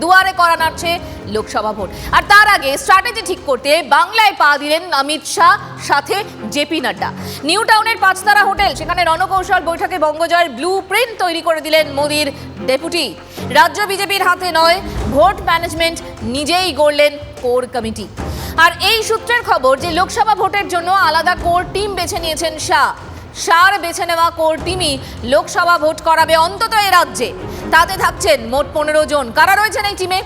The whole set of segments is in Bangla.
দুয়ারে করা নাড়ছে লোকসভা ভোট। আর তার আগে স্ট্র্যাটেজি ঠিক করতে বাংলায় পা দিলেন অমিত শাহ, সাথে জেপি নাড্ডা। নিউ টাউনের পাঁচতারা হোটেল, সেখানে রণকৌশল বৈঠকে বঙ্গজয়ের ব্লু প্রিন্ট তৈরি করে দিলেন মোদির ডেপুটি রাজ্য বিজেপির হাতে নয়, ভোট ম্যানেজমেন্ট নিজেই গড়লেন কোর কমিটি আর এই সূত্রের খবর যে লোকসভা ভোটের জন্য আলাদা কোর টিম বেছে নিয়েছেন শাহ। সার বেছে নেওয়া কোর টিমই লোকসভা ভোট করাবে অন্তত এ রাজ্যে। তাতে থাকছেন মোট পনেরো জন। কারা রয়েছেন এই টিমে?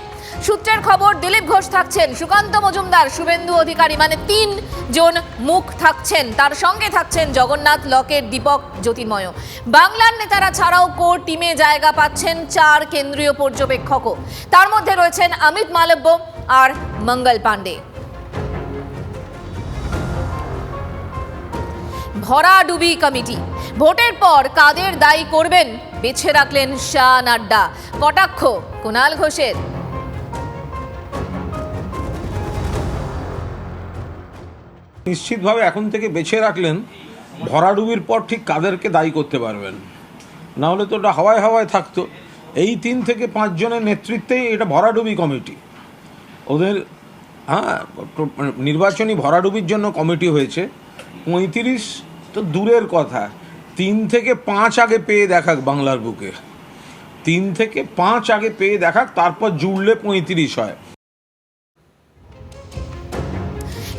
সূত্রের খবর, দিলীপ ঘোষ থাকছেন, সুকান্ত মজুমদার, শুভেন্দু অধিকারী মানে তিন জন মুখ থাকছেন। তার সঙ্গে থাকছেন জগন্নাথ লকের দীপক জ্যোতির্ময়। বাংলার নেতারা ছাড়াও কোর টিমে জায়গা পাচ্ছেন চার কেন্দ্রীয় পর্যবেক্ষকও। তার মধ্যে রয়েছেন অমিত মালব্য আর মঙ্গল পাণ্ডে। ভরাডুবি কমিটি। ভোটের পর কাদের দায়ী করবেন? বেছে রাখলেন শাহ নাড্ডা। কটাক্ষ কুণাল ঘোষের। নিশ্চিতভাবে এখন থেকে বেছে রাখলেন, ভরাডুবির পর ঠিক কাদেরকে দায়ী করতে পারবেন। না হলে তো ওটা হাওয়ায় হাওয়ায় থাকতো। এই তিন থেকে পাঁচজনের নেতৃত্বেই এটা ভরাডুবি কমিটি। ওদের হ্যাঁ নির্বাচনী ভরাডুবির জন্য কমিটি হয়েছে। পঁয়ত্রিশ তো দূরের কথা। তিন থেকে পাঁচ আগে পেয়ে দেখাক বাংলার বুকে। তিন থেকে পাঁচ আগে পেয়ে দেখাক, তারপর জুড়লে পঁয়ত্রিশ হয়।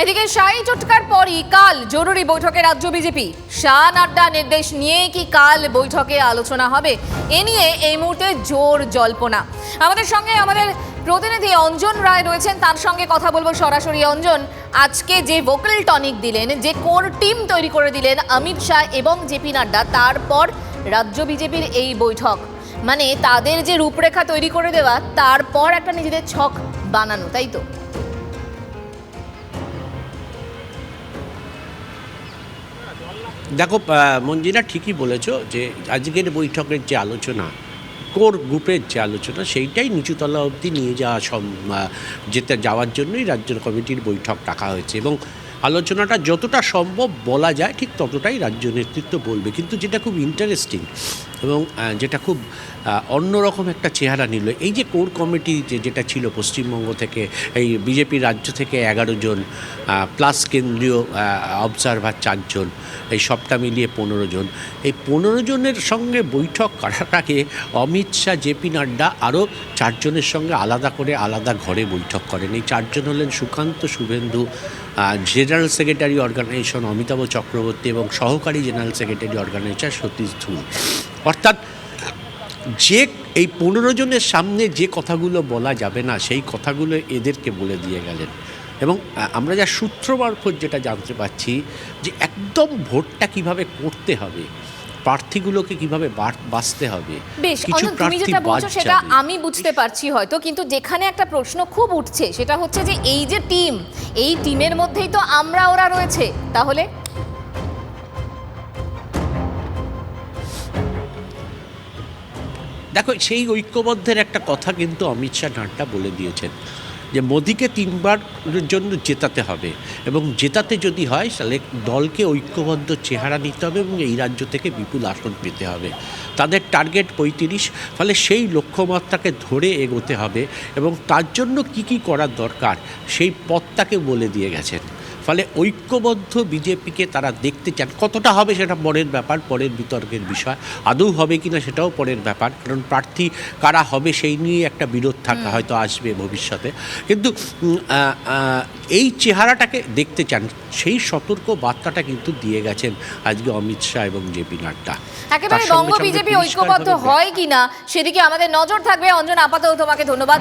এদিকে শাহী চটকার পরই কাল জরুরি বৈঠকে রাজ্য বিজেপি। শাহ নাড্ডা নির্দেশ নিয়ে কি কাল বৈঠকে আলোচনা হবে, এ নিয়ে এই মুহূর্তে জোর জল্পনা। আমাদের সঙ্গে আমাদের প্রতিনিধি অঞ্জন রায় রয়েছেন, তার সঙ্গে কথা বলব সরাসরি। অঞ্জন, আজকে যে ভোকাল টনিক দিলেন, যে কোর টিম তৈরি করে দিলেন অমিত শাহ এবং জেপি নাড্ডা, তারপর রাজ্য বিজেপির এই বৈঠক মানে তাদের যে রূপরেখা তৈরি করে দেওয়া, তারপর একটা নিজেদের ছক বানানো, তাই তো? দেখো মঞ্জিরা ঠিকই বলেছ যে আজকের বৈঠকের যে আলোচনা কোর গ্রুপের যে আলোচনা, সেইটাই নিচুতলা অবধি নিয়ে যাওয়া সম যেতে, যাওয়ার জন্যই রাজ্য কমিটির বৈঠক ডাকা হয়েছে এবং আলোচনাটা যতটা সম্ভব বলা যায়, ঠিক ততটাই রাজ্য নেতৃত্ব বলবে। কিন্তু যেটা খুব ইন্টারেস্টিং এবং যেটা খুব অন্যরকম একটা চেহারা নিল। এই যে কোর কমিটি যে, যেটা ছিল পশ্চিমবঙ্গ থেকে, এই বিজেপি রাজ্য থেকে এগারো জন প্লাস কেন্দ্রীয় অবজারভার চারজন, এই সবটা মিলিয়ে পনেরো জন। এই পনেরো জনের সঙ্গে বৈঠক করার আগে অমিত শাহ জেপি নাড্ডা আরও চারজনের সঙ্গে আলাদা করে আলাদা ঘরে বৈঠক করেন। এই চারজন হলেন Sukanta Suvendu general secretary organisation Amitabha Chakraborty এবং সহকারী general secretary organisation Satish Dhul. অর্থাৎ যে এই পনেরো জনের সামনে যে কথাগুলো বলা যাবে না সেই কথাগুলো এদেরকে বলে দিয়ে গেলেন। এবং আমরা যা সূত্র মারফত যেটা জানতে পারছি যে একদম ভোটটা কীভাবে করতে হবে প্রার্থীগুলোকে কীভাবে বাঁচতে হবে বেশ তুমি যেটা বলছো সেটা আমি বুঝতে পারছি হয়তো কিন্তু যেখানে একটা প্রশ্ন খুব উঠছে সেটা হচ্ছে যে এই যে টিম এই টিমের মধ্যেই তো আমরা ওরা রয়েছে তাহলে? দেখো, সেই ঐক্যবদ্ধের একটা কথা কিন্তু অমিত শাহ নাড্ডা বলে দিয়েছেন যে মোদিকে তিনবার জন্য জেতাতে হবে এবং জেতাতে যদি হয়, তাহলে দলকে ঐক্যবদ্ধ চেহারা নিতে হবে এবং এই রাজ্য থেকে বিপুল আসন পেতে হবে। তাদের টার্গেট পঁয়ত্রিশ, ফলে সেই লক্ষ্যমাত্রাকে ধরে এগোতে হবে এবং তার জন্য কি কি করার দরকার, সেই পথটাকে বলে দিয়ে গেছেন। ফলে ঐক্যবদ্ধ বিজেপিকে তারা দেখতে চান। কতটা হবে সেটা পরের ব্যাপার পরের বিতর্কের বিষয়। আদৌ হবে কিনা সেটাও পরের ব্যাপার। কারণ প্রার্থী কারা হবে সেই নিয়ে একটা বিরোধ থাকা হয়তো আসবে ভবিষ্যতে। কিন্তু এই চেহারাটাকে দেখতে চান সেই সতর্ক বার্তাটা কিন্তু দিয়ে গেছেন আজকে অমিত শাহ এবং জেপি নাড্ডা। একেবারে বঙ্গ বিজেপি ঐক্যবদ্ধ হয় কিনা সেদিকে আমাদের নজর থাকবে। অঞ্জন আপাতত তোমাকে ধন্যবাদ।